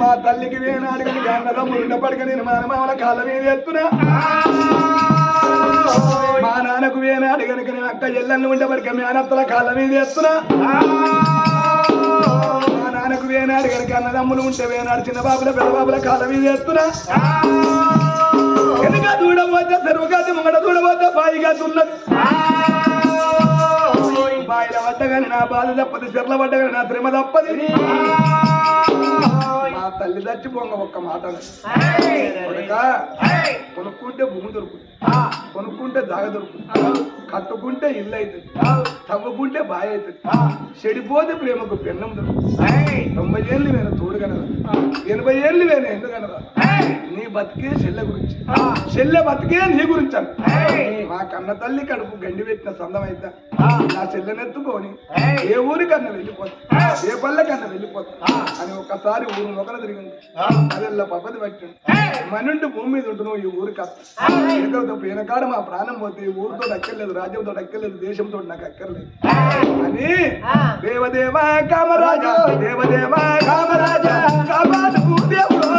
మా తల్లికి వేనాడు కనుక అన్నదమ్ములు ఉండపడక నేను మా మామల కాళ్ళ మీద ఎత్తున్నా మా నాన్నకు వేనాడు కనుక నేను అక్క ఎల్లన్ని ఉండబడిక మేనత్తల కాళ్ళ మీద ఎత్తున్నా మా నాన్నకు వేనాడు కనుక అన్నదమ్ములు ఉంటే వేనాడు చిన్న బాబుల పెద్ద బాబుల కాళ్ళ మీద ఎత్తున్నా వెనుక దూడబోతే చెరువుగాది ముంగడ దూడబోతే బాయిగా తున్నది. బాయిల పడ్డగాని నా బాధ తప్పది చెర్ల పడ్డగాని నా శ్రమ తప్పది. మా తల్లి దచ్చి పొంగ ఒక్క మాట కొనుక్కుంటే భూమి దొరుకుతుంది. కొనుక్కుంటే జాగ దొరుకుతుంది. కట్టుకుంటే ఇల్లు అవుతుంది. తవ్వుకుంటే బాయ్ అవుతుంది. చెడిపోతే ప్రేమకు పెన్నం దొరుకుతుంది. తొంభై ఏళ్ళు వేన తోడు కనరా. ఎనభై ఏళ్ళు వేన ఎందుకు కనరా? నీ బతికే చెల్లె గురించి. చెల్లె బతికే నీ గురించి. మా కన్న తల్లి కడుపు గండి పెట్టిన సందం అయిద్దా? నా చెల్లెనెత్తుకొని ఏ ఊరికన్నా వెళ్ళిపోతా. ఏ పల్లెకన్నా వెళ్ళిపోతా. అని ఒకసారి ఊరు మొక్కలు తిరిగింది. అదెల్లా పట్టింది మనుండి భూమి మీద ఉంటున్నావు ఈ ఊరికి ఎక్కడితో వెనకాడ మా ప్రాణం పోతే ఈ ఊరితో అక్కర్లేదు రాజ్యంతో అక్కర్లేదు దేశంతో నాకు అక్కర్లేదు. అని దేవదేవ కామరాజా దేవదేవ కామరాజా కాపాడు దేవుడు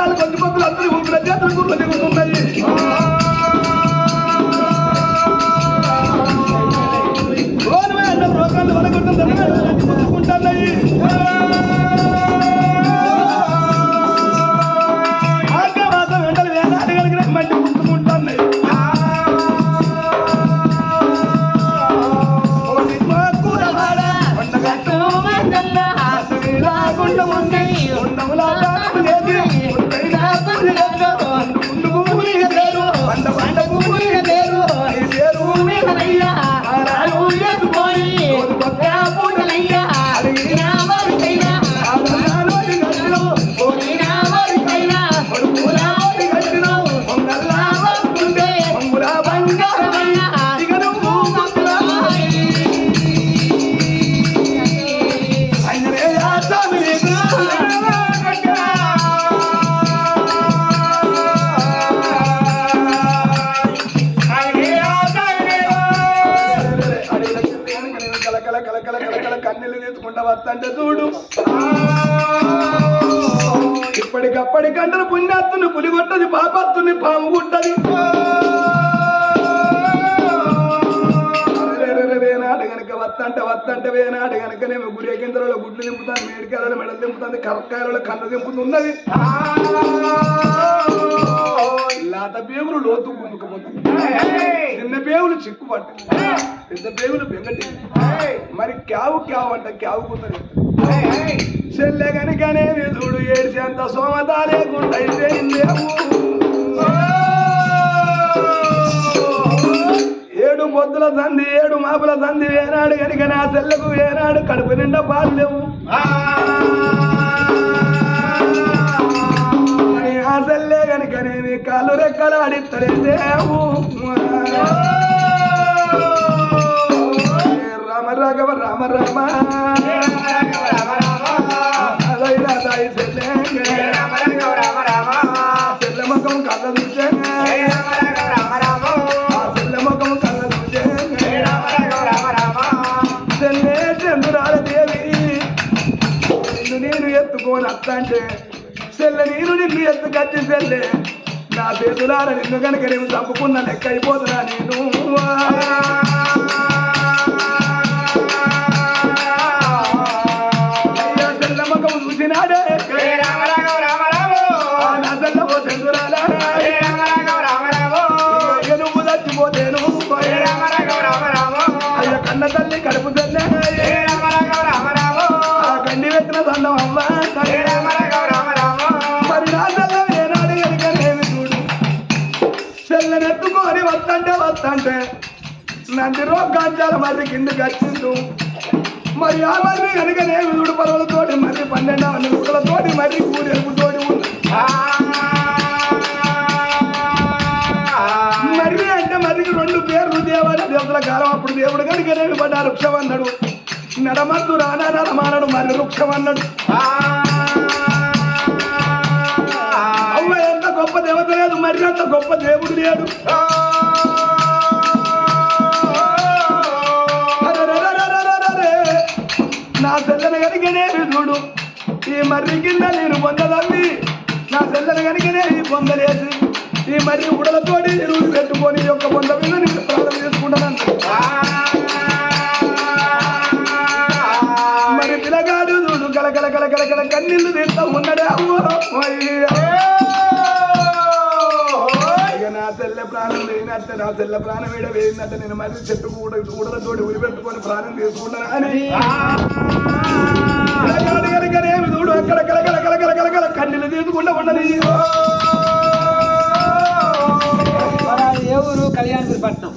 కాలుతాను రెండు రకాల కొద్ది కొద్దులు అందరూ ఊపిన చేతులు లేరు ఇప్పటికప్పటి గంటలు పుణ్యాత్తుని పులిగొట్టది పాపత్తుని పాము గుట్టది వేనాడు గనక వత్తంటే వత్తంటే వేనాడు గనకనేమో గురేగింద్రలో గుడ్లు దింపుతాను మేడికాయలలో మెడలు దింపుతుంది కరక్కాయలలో కన్ను దింపుతున్నది. లాత పేగులు లోతు గుందుకుపోతుంది చిన్న పేగులు చిక్కుపట్టు పెద్ద పేగులు బెంగటి. మరి క్యావు క్యావు అంట క్యావు కూతురు చెల్లె గనుకనే విధుడు ఏడ్చేంత సోమత లేకుండా అయిపోయిందేమో ఏడు పొద్దుల సంధి ఏడు మాపుల సంధి వేనాడు కనుక నా చెల్లెకు వేనాడు కడుపు నిండా పాలు లేవు. ఆ చెల్లె గనుకనేమి కాళ్ళు రెక్కలు ఆడిత్తలేదేవు రామ రాఘవ రామ రామ. అదైనా దాయి చెల్లె ముఖం కళ్ళ చూసే చెల్లె ముఖం కళ్ళ చూసే చెల్లె చంద్రాల దేవి నిన్ను నేను ఎత్తుకోని అత్తంటే చెల్లె నేను నిన్ను ఎత్తుకచ్చి చెల్లె నా చేతులార నిన్ను కనుక నేను చంపుకున్న లెక్క అయిపోతున్నా నేను. అంటే నంది రోగాంచాల మరి కిందకి వచ్చిండు మరి ఆ మరి కనుకనే చూడు పరువులతోటి మరి పన్నెండవ నిలుకలతోటి మరి కూరెలుపుతోటి ఉంది మరి అంటే మరికి రెండు పేర్లు దేవాలి దేవతల కాలం అప్పుడు దేవుడు కనుకనే పడ్డ వృక్షం అన్నాడు నడమద్దు రానా నడమానడు మరి వృక్షం అన్నాడు అమ్మ ఎంత గొప్ప దేవత లేదు మరి అంత గొప్ప దేవుడు లేడు. కనుకనే చూడు. ఈ మర్రి కింద నేను పొందదమ్మి నా చెల్లెలు కనుకనే ఈ పొందలేసి ఈ మర్రి ఉడలతోటి ఎరువులు పెట్టుకొని యొక్క పొంద మీద నేను ప్రాణం చేసుకుంటాను మరి పిల్లగాడు చూడు కలకల కలకల కల కన్నీళ్ళు తీస్తా ఉన్నాడే. అమ్మో లేనట్టే నా తెల్ల ప్రాణం వేయిందంటే నేను మళ్ళీ చెట్టు కూడా కూడలతోటి ఉరి పెట్టుకొని ప్రాణం తీసుకుంటాను. అని. చూడు? అక్కడ కలకల కలకల కలకల కన్నీళ్ళు తీసుకుంటా ఉండని మన ఊరు? కళ్యాణపురి పట్నం.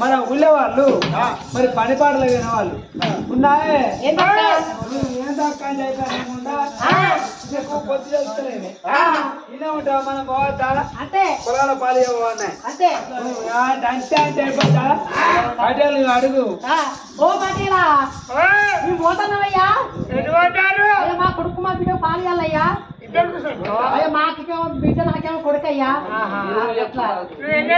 మన ఊళ్ళో వాళ్ళు మరి పని పాటలు వినే వాళ్ళు ఉన్నాయే? ఏం దక్క అని చెప్పకుండా నీకు పొద్దు తెలుస్తలేదు ఇలా ఉంటావా మనం పోవద్దా అంతే. పొలాల పాలు అంతే. అంటే అంటే అయిపోతా పటేలు అడుగు. ఓ పటీలా నువ్వు పోతున్నావయ్యా మా కొడుకు మా బిడ్డ పాలు ఇవ్వాలయ్యా. మాకేమో బిడ్డ నాకేమో కొడుకయ్యా. ఎట్లా? రెండు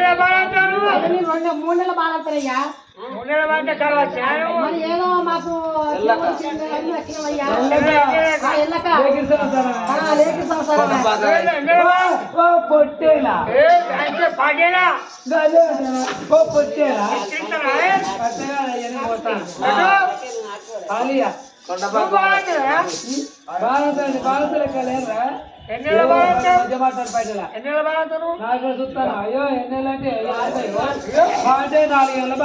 మూడు నెలల బాలంటారయ్యా మరి ఏదో మాకు వచ్చింది, అన్ని వచ్చినవయ్యా. ఆ, ఎల్లక ఆ, లేకి సంవత్సరమే. ఓ పొట్టేలా. గదే అంటారా? ఓ పొట్టేలా. పట్టేలా ఎన్ని పోతాను ఆలియా బాగుంటుంది బాగుంటుంది లెక్క లేరా నాకు చూస్తాను. అయ్యో అంటే యాభై అంటే నాలుగేళ్ళు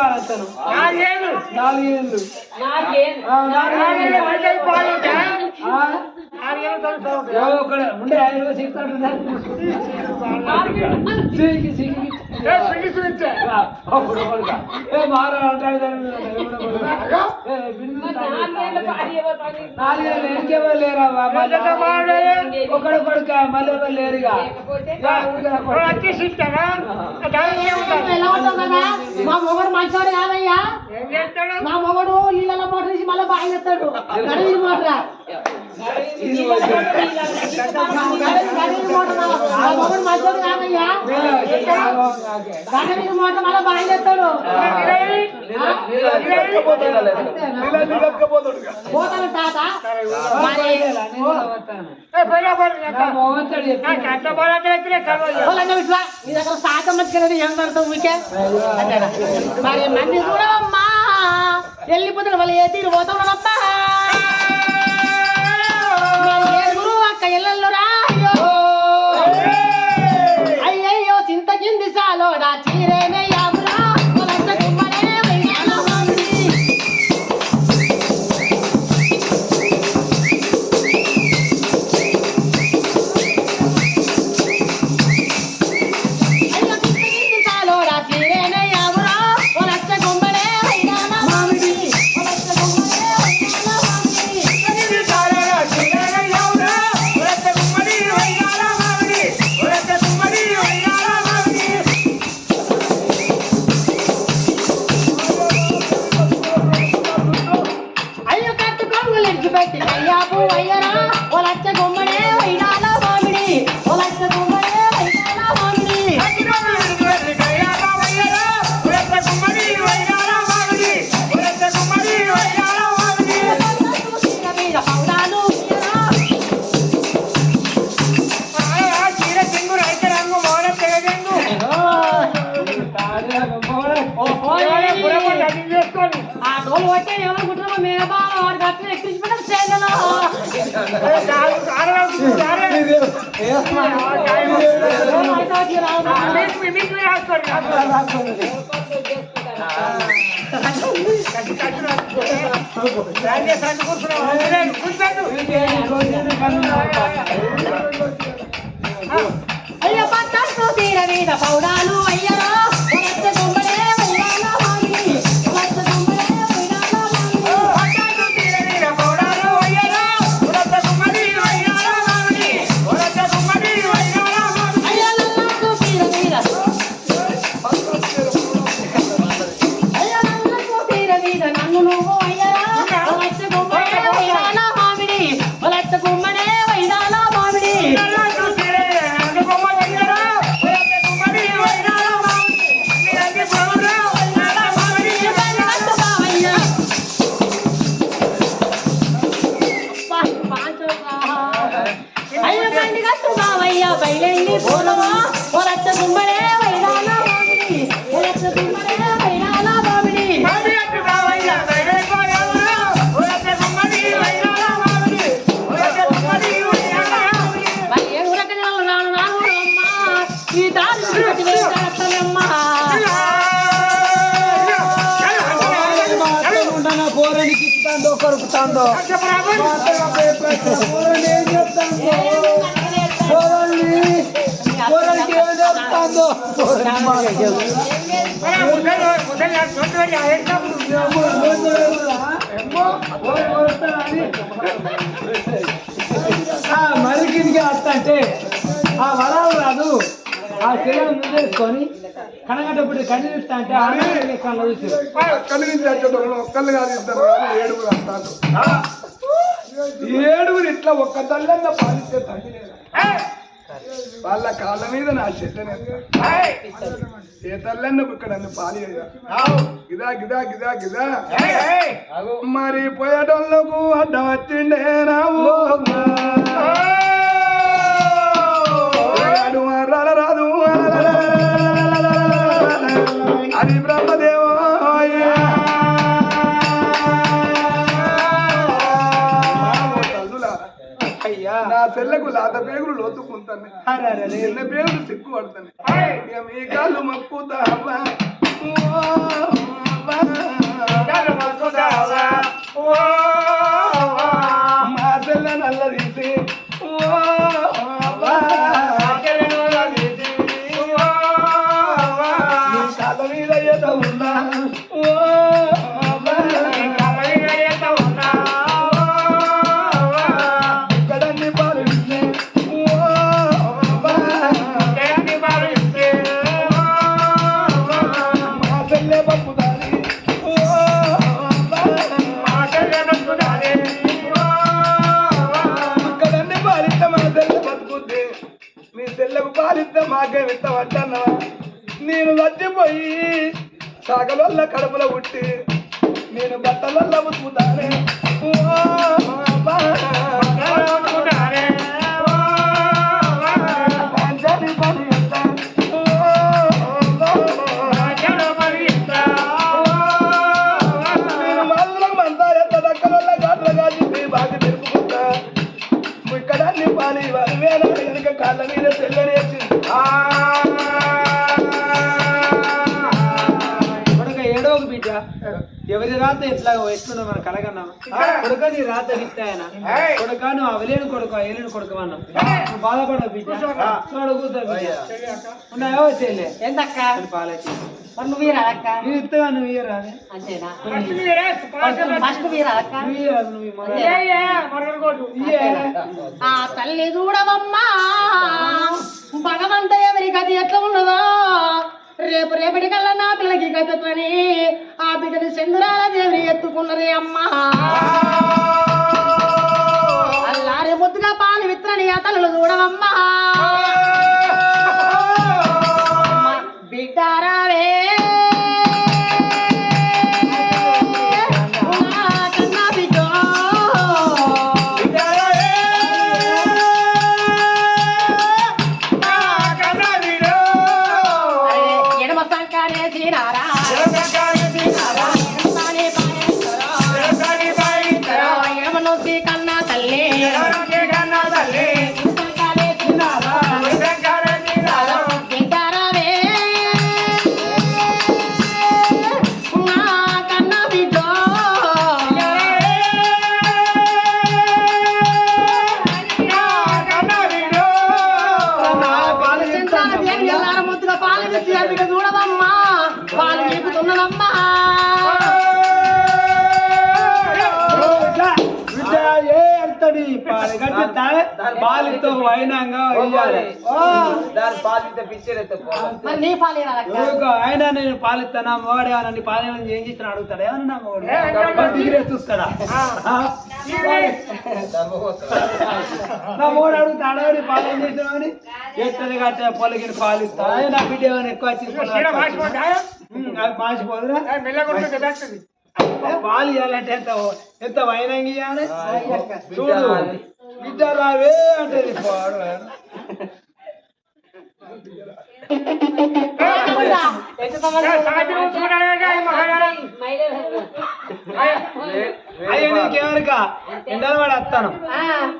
నాలుగేళ్ళు ఉండే ఆయన సిగ్గుతాడు సిగ్గి నాలుగేళ్ళు లేరా? ఒకడు కొడుక? మళ్ళీ ఎవరు లేరుగా? మా మొగడు మంచోడు కాదయ్యా. మా మొగడు నీళ్ళ మోటర్ తీసి మళ్ళీ బాగా చేస్తాడు. గడవి మోటర్ ఇది వద్దు. గడవి మళ్ళీ బాగా చేస్తాడు పోతాను తాత మరి దగ్గర శాతం మంచిగా ఏం పడతావు మీకే మరి మంది చూడవమ్మా వెళ్ళిపోతాడు వాళ్ళు ఏ తీరు పోతాడు అమ్మా ఏ గురువు అక్క ఇళ్ళల్లో రా అయ్యో. అయ్యో చింత కింది సాలో నా అయ్యప్ప పట్టాలు తీర మీద పౌడాలు పాలితో మరికిందికి వస్తా అంటే ఆ వరాలు రాదు. ఆ శరీరం ముందేసుకొని కనగట్టప్పుడు కన్ను ఇస్తా అంటే కళ్ళు కాదు ఇద్దరు ఏడుగురు వస్తారు ఏడుగురు ఇట్లా ఒక్క తల్లన్న పాలిస్తే తల్లి? వాళ్ళ కాళ్ళ మీద నా చెట్టనే ఏ తల్లన్న ఇక్కడ నన్ను పాలి గిదా గిదా గిదా గిదా. మరి పోయేటోళ్ళకు అడ్డం వచ్చిండే నావు చిన్న పేగులు సిక్కు పడతాను ఇక మీ కాళ్ళు మక్కుతావా? ఓ సాగలొల్ల కడుపులో పుట్టి నేను బట్టలల్ల బతుకుతానే రాత ఎట్లా ఎట్లున్నా మన కలగన్నాం? కొడుక నీ రాత ఇస్తాయన కొడుక నువ్వు అవలేని కొడుకు ఏలేని కొడుకు అన్నాం. నువ్వు బాధపడ బిడ్డ. కూర్చో బిడ్డ. ఉన్నాయో చెల్లె? ఏందక్క? పాలకి మరి నువ్వు వీరాదక్క నువ్వు ఇస్తావా నువ్వు ఇయ్యరాదే అంతేనా? ఫస్ట్ వీరాదక్క నువ్వు ఇయ్యరాదు నువ్వు ఇవ్వరాదు. ఇయ్యే. ఆ తల్లి చూడవమ్మా భగవంత ఎవరి గతి ఎట్లా ఉన్నదో. రేపు రేపటి కల్లా నా పిల్లకి గతని ఆ బిడ్డని చంద్రాల దేవిని ఎత్తుకున్నది అమ్మా. అల్లారే ముద్దుగా పాలు విత్తని ఆ చూడవమ్మా. పాలితో వైనంగా ఇయ్యాలి. మరి నీ పాలు ఇవ్వాలక్క ఊరుకో, ఆయన నేను పాలిస్తానా మోడే నన్ను పాలేమని ఏం చేసిన అడుగుతాడా? ఏమన్నా మోడు డిగ్రీ చూస్తాడా? ఆ? నా మోడు అడుగుతాడా? నీ పాలు ఏం చేసినావని ఎత్తది కట్టే పొలగిన పాలిస్తా. ఏ, నా బిడ్డ ఏమైనా ఎక్కువ వచ్చి మాసిపోదురా పాలు ఇవ్వాలంటే ఎంత ఎంత వైనంగా ఇవ్వాలి చూడు. బిడ్డ రావే అంటే పాడు అయ్యో నీకేమనుక? ఎండలు వాడు వస్తాను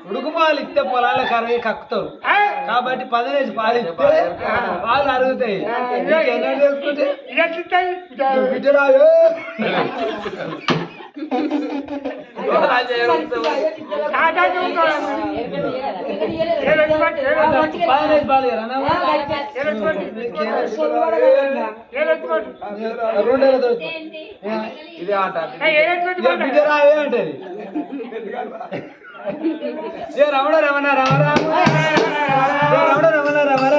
ఉడుకు పాలు ఇస్తే పొలాల్లో కరవి కక్కుతారు. కాబట్టి పదిలేసి పాలు ఇస్తే పాలు అరుగుతాయి ఎన్నో చేసుకుంటే బిడ్డ రావే పాలనేది పాలేరా నా? రెండేళ్ళ తోటి. ఇది ఆట ఇక బిడ్డ రావే అంటది ఏ రమణ రమణ రమ రామ ఏ రమణ రమణ రమ రామ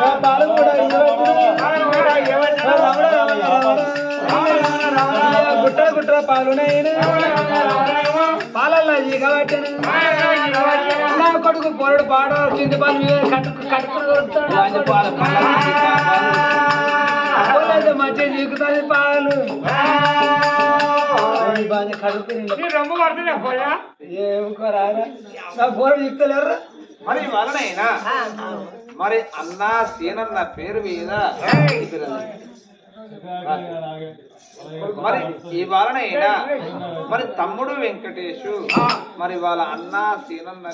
ఆ పాలు కూడా ఇవ్వబెట్టును. ఆ రమణ రమణ రమ రామ. గుట్ట గుట్ట పాలునైనా. పాలల్లో ఈగ పట్టెను. నా కొడుకు పొరడు పాడు కింది పాలు మీద కట్టుకు కట్టుకుని మంచిగా చీకుతుంది పాలు బాగా కడుక్కుని రొమ్ము పడుతున్నా పోయా? ఏముకోరారా నా పోరడు చీకుతలేరు మరి వలనైనా మరి అన్న సీనన్న పేరు మీద మరి ఈ వలనైనా మరి తమ్ముడు వెంకటేషు మరి వాళ్ళ అన్న సీనన్న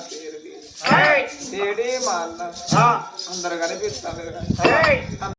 తేడి మా అన్న అందరు కనిపిస్తారు